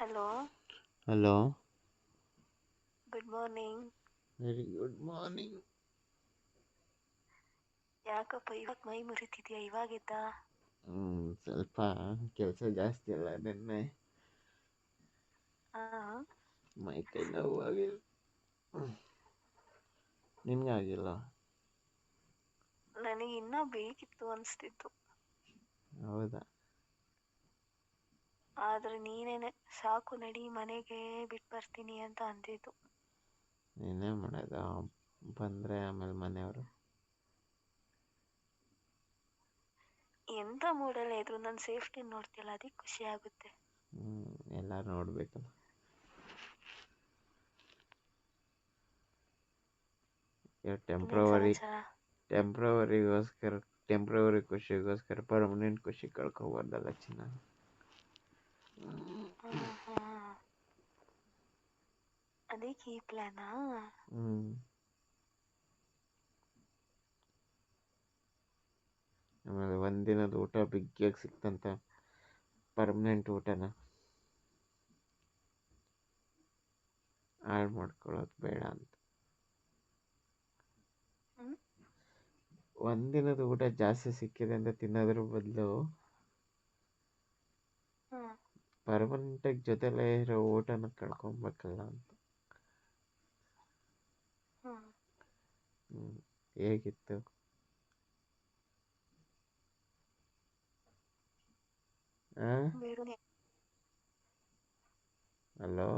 Hello hello good morning very good morning ಯಾಕಪ್ಪ ಇವಾಗ ಮೈ ಮುರಿತಿದ್ಯಾ? ಇವಾಗಿದ್ದ ಸ್ವಲ್ಪ ಕೆಲಸ ಜಾಸ್ತಿ ಅಲ್ಲ ನಿನ್ನೆ. ಆ ಮೈ ಕೈ ನೋವು ಆಗಿಲ್ಲ? ನಿನ್ಗಾಗಿಲ್ಲ ನನಗೆ ಇನ್ನೂ ಬೇಕಿತ್ತು ಅನಿಸ್ತಿತ್ತು. ಹೌದಾ? ಆದ್ರೆ ನೀನೇನೆ ಸಾಕು ನಡಿ ಮನೆಗೆ ಬಿಟ್ಟು ಬರ್ತೀನಿ ಅಂತ ಅಂದಿದ್ದು. ನೀನೇ ಮಾಡೋದು? ಬಂದರೆ ಆಮೇಲೆ ಮನೆಯವರು? ಎಂಥ ಮೂಡಲ್ಲ ಇದ್ರು? ನನ್ನ ಸೇಫ್ಟಿ ನೋಡ್ತಿಲ್ಲ ಅದಕ್ಕೆ ಖುಷಿ ಆಗುತ್ತೆ. ಹ್ಞೂ ಎಲ್ಲ ನೋಡ್ಬೇಕು. ಟೆಂಪ್ರವರಿ ಟೆಂಪ್ರವರಿಗೋಸ್ಕರ ಟೆಂಪ್ರವರಿ ಖುಷಿಗೋಸ್ಕರ ಪರ್ಮನೆಂಟ್ ಖುಷಿ ಕಳ್ಕೊಬಾರ್ದಲ್ಲ ಚಿನ್ನ. ಅದಕ್ಕೆ ಈ ಪ್ಲಾನಾ ಹ್ಮ್ ಆಮೇಲೆ ಒಂದಿನದ ಊಟ ಬಿಗ್ಗಿಯಾಗಿ ಸಿಕ್ತಂತ ಪರ್ಮನೆಂಟ್ ಊಟನ ಹಾಳು ಮಾಡ್ಕೊಳ್ಳೋದು ಬೇಡ ಅಂತ? ಒಂದಿನದ ಊಟ ಜಾಸ್ತಿ ಸಿಕ್ಕಿದೆ ಅಂತ ತಿನ್ನೋದ್ರ ಬದಲು ಪರ್ಮನೆಂಟಾಗಿ ಜೊತೆಲೇ ಇರೋ ಊಟನ ಕಳ್ಕೊಬೇಕಲ್ಲ ಅಂತ ಹ್ಮ್ ಹ್ಞೂ ಹೇಗಿತ್ತು ಹಾಂ ಬಿಡು ಹಲೋ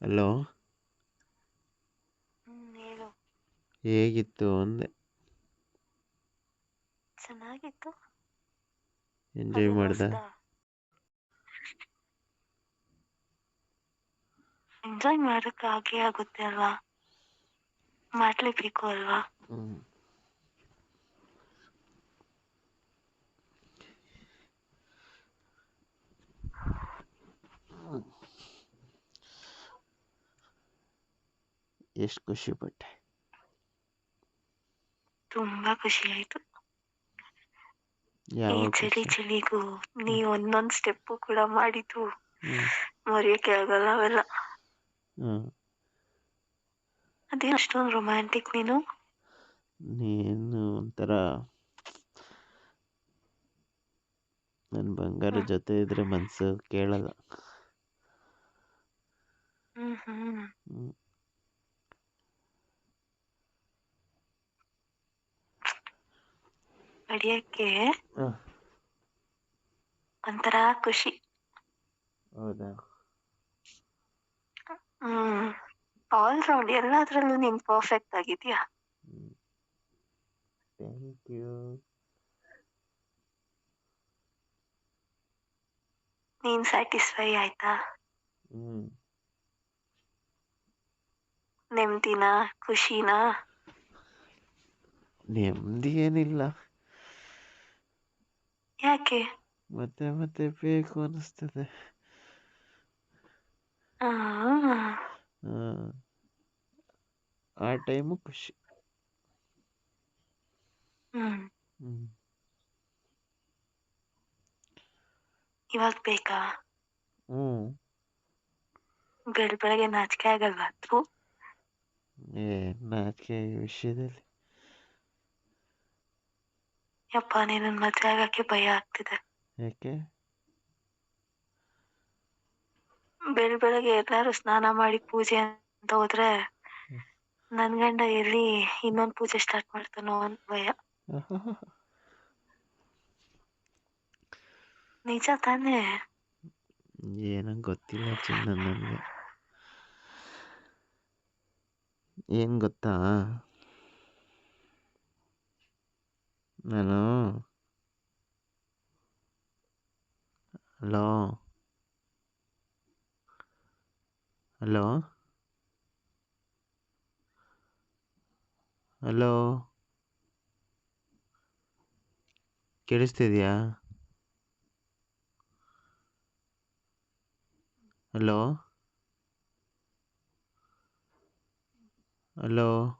ಹಲೋ ಹ್ಮ್ ಹೇಳು ಹೇಗಿತ್ತು ಅಂದೆ ಚೆನ್ನಾಗಿತ್ತು ಎಂಜಾಯ್ ಮಾಡ್ದ? ಎಂಜಾಯ್ ಮಾಡಕ್ ಆಗೇ ಆಗುತ್ತೆ ಅಲ್ವಾ? ಮಾಡ್ಲೇಬೇಕು ಅಲ್ವಾ? ಎಷ್ಟು ಖುಷಿ ಪಟ್ಟೆ. ತುಂಬಾ ಖುಷಿ ಆಯ್ತು. ಈ ಚಳಿ ಚಳಿಗೂ ನೀ ಒಂದೊಂದ್ ಸ್ಟೆಪ್ ಕೂಡ ಮಾಡಿದ್ದು ಮರೆಯಕ್ಕೆ ಆಗಲ್ಲ ಅವೆಲ್ಲ. ಅದೇ ಅಷ್ಟೊಂದು ರೊಮ್ಯಾಂಟಿಕ್ ನೀನು? ನೀನು ಒಂಥರ ನನ್ನ ಬಂಗಾರ ಜೊತೆ ಇದ್ರೆ ಮನ್ಸು ಕೇಳಲ್ಲ. ಹ್ಮ್. ಹ್ಮ್. ಹ್ಞೂ ನಡೆಯಕ್ಕೆ ಹಾಂ. ಒಂಥರ ಖುಷಿ. ಹೌದಾ? ಹ್ಮ್. ಆಲ್ ರೌಂಡ್ ಎಲ್ಲಾದ್ರಲ್ಲೂ ನೀನ್ ಪರ್ಫೆಕ್ಟ್ ಆಗಿದ್ಯಾ? ಥ್ಯಾಂಕ್ ಯು ನೀನ್ ಸ್ಯಾಟಿಸ್ಫೈ ಆಯ್ತಾ? ಹ್ಮ್. ನೆಮ್ಮದಿನ ಖುಷಿನಾ? ನೆಮ್ಮದಿ ಏನಿಲ್ಲ. ಯಾಕೆ ಮತ್ತೆ ಮತ್ತೆ ಬೇಕು ಅನಿಸ್ತದೆ ಆ ಆ ಟೈಮು ಖುಷಿ ಹ್ಮ್ ಹ್ಞೂ ಇವಾಗ ಬೇಕಾ ಹ್ಮ್ ಬೆಳ ಬೆಳಗ್ಗೆ ನಾಚಿಕೆ ಆಗಲ್ವಾ ಥು, ಏ ನಾಚಿಕೆ ಈ ವಿಷಯದಲ್ಲಿ ಯಪ್ಪ ನೀನು ಮದುವೆ ಆಗಕ್ಕೆ ಭಯ ಆಗ್ತಿದೆ. ಯಾಕೆ? ಬೆಳ್ ಬೆಳಗ್ಗೆ ಎಲ್ಲಾರು ಸ್ನಾನ ಮಾಡಿ ಪೂಜೆ ಅಂತ ಹೋದ್ರೆ ನನ್ ಗಂಡ ಎಲ್ಲಿ ಇನ್ನೊಂದ್ ಪೂಜೆ ಸ್ಟಾರ್ಟ್ ಮಾಡ್ತಾನೋ ಅಂತ ಭಯ. ನಿಜ ತಾನೇ? ಏನೋ ಗೊತ್ತಿಲ್ಲ ಚಿನ್ನ ನನಗೆ. ಏನು ಗೊತ್ತಾ? Aló. Aló. Aló. Aló. ¿Quieres te? Aló. Aló.